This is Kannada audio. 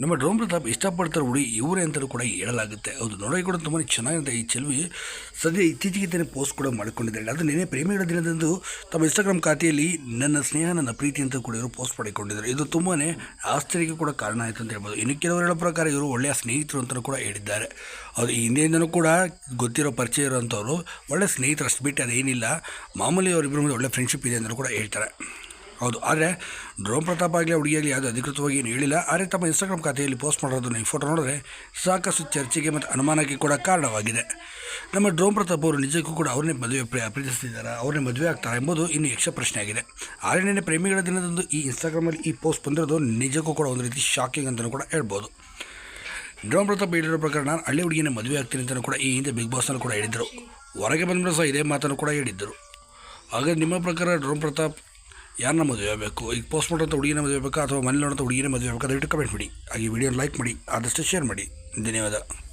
ನಮ್ಮ ಡ್ರೋಮ್ ಪ್ರತಾಪ್ ಇಷ್ಟಪಡ್ತಾರೆ ಹುಡಿ, ಇವರೇ ಅಂತಲೂ ಕೂಡ ಹೇಳಲಾಗುತ್ತೆ. ಹೌದು, ನೋಡೋಕೆ ಕೂಡ ತುಂಬಾ ಚೆನ್ನಾಗಿರುತ್ತೆ ಈ ಚೆಲುವಿ. ಸದ್ಯ ಇತ್ತೀಚೆಗೆ ತಾನೇ ಪೋಸ್ಟ್ ಕೂಡ ಮಾಡಿಕೊಂಡಿದ್ದಾರೆ. ಅದು ನಿನ್ನೆ ಪ್ರೇಮಿಗಳ ದಿನದಂದು ತಮ್ಮ ಇನ್ಸ್ಟಾಗ್ರಾಮ್ ಖಾತೆಯಲ್ಲಿ ನನ್ನ ಸ್ನೇಹ, ನನ್ನ ಪ್ರೀತಿ ಅಂತ ಕೂಡ ಇವರು ಪೋಸ್ಟ್ ಮಾಡಿಕೊಂಡಿದ್ದಾರೆ. ಇದು ತುಂಬಾ ಆಶ್ಚರ್ಯಕ್ಕೆ ಕೂಡ ಕಾರಣ ಆಯಿತು ಅಂತ ಹೇಳ್ಬೋದು. ಇನ್ನು ಕೆಲವರು ಹೇಳೋ ಪ್ರಕಾರ ಇವರು ಒಳ್ಳೆಯ ಸ್ನೇಹಿತರು ಅಂತಲೂ ಕೂಡ ಹೇಳಿದ್ದಾರೆ. ಅದು ಹಿಂದೆಯಿಂದನೂ ಕೂಡ ಗೊತ್ತಿರೋ ಪರಿಚಯ ಇರೋಂಥವ್ರು ಒಳ್ಳೆ ಸ್ನೇಹಿತರು ಅಷ್ಟು ಬಿಟ್ಟು ಅದೇನಿಲ್ಲ. ಮಾಮೂಲಿ ಅವರಿಬ್ಬರ ಮೇಲೆ ಒಳ್ಳೆ ಫ್ರೆಂಡ್ಶಿಪ್ ಇದೆ ಅಂತಲೂ ಕೂಡ ಹೇಳ್ತಾರೆ. ಹೌದು, ಆದರೆ ಡ್ರೋಮ್ ಪ್ರತಾಪ್ ಆಗಲಿ ಹುಡುಗಿಯಾಗಲಿ ಯಾವುದು ಅಧಿಕೃತವಾಗಿ ಏನು ಹೇಳಿಲ್ಲ, ಆದರೆ ತಮ್ಮ ಇನ್ಸ್ಟಾಗ್ರಾಮ್ ಖಾತೆಯಲ್ಲಿ ಪೋಸ್ಟ್ ಮಾಡೋದನ್ನು ಈ ಫೋಟೋ ನೋಡಿದ್ರೆ ಸಾಕಷ್ಟು ಚರ್ಚೆಗೆ ಮತ್ತು ಅನುಮಾನಕ್ಕೆ ಕೂಡ ಕಾರಣವಾಗಿದೆ. ನಮ್ಮ ಡ್ರೋಮ್ ಪ್ರತಾಪ್ ಅವರು ನಿಜಕ್ಕೂ ಕೂಡ ಅವ್ರನ್ನೇ ಮದುವೆ ಪ್ರೀತಿಸ್ತಿದ್ದಾರೆ, ಅವ್ರನ್ನೇ ಮದುವೆ ಆಗ್ತಾರೆ ಎಂಬುದು ಇನ್ನು ಯಕ್ಷ ಪ್ರಶ್ನೆ ಆಗಿದೆ ಆದರೆ ನಿನ್ನೆ ಪ್ರೇಮಿಗಳ ದಿನದಂದು ಈ ಇನ್ಸ್ಟಾಗ್ರಾಮಲ್ಲಿ ಈ ಪೋಸ್ಟ್ ಬಂದಿರೋದು ನಿಜಕ್ಕೂ ಕೂಡ ಒಂದು ರೀತಿ ಶಾಕಿಂಗ್ ಅಂತಲೂ ಕೂಡ ಹೇಳ್ಬೋದು. ಡ್ರೋಮ್ ಪ್ರತಾಪ್ ಹೇಳಿರೋ ಪ್ರಕಾರ ನಾನು ಹಳ್ಳಿ ಹುಡುಗಿನ ಮದುವೆ ಆಗ್ತೀನಿ ಅಂತಲೂ ಕೂಡ ಈ ಹಿಂದೆ ಬಿಗ್ ಬಾಸ್ನಲ್ಲಿ ಕೂಡ ಹೇಳಿದ್ದರು ಹೊರಗೆ ಬಂದರೂ ಸಹ ಇದೇ ಮಾತನ್ನು ಕೂಡ ಹೇಳಿದ್ದರು ಹಾಗೆ ನಿಮ್ಮ ಪ್ರಕಾರ ಡ್ರೋಮ್ ಪ್ರತಾಪ್ ಯಾರನ್ನ ಮದುವೆ ಆಗಬೇಕು? ಈಗ ಪೋಸ್ಟ್ ಮಾಡೋಂಥ ಹುಡುಗಿನ ಮದುವೆ ಬೇಕಾ ಅಥವಾ ಮನೇಲಿ ನೋಡೋಂಥ ಹುಡುಗಿನ ಮದುವೆ ಬೇಕಾ ದಯವಿಟ್ಟು ಕಮೆಂಟ್ ಮಾಡಿ. ಹಾಗೆ ವಿಡಿಯೋ ಲೈಕ್ ಮಾಡಿ, ಆದಷ್ಟು ಶೇರ್ ಮಾಡಿ. ಧನ್ಯವಾದ.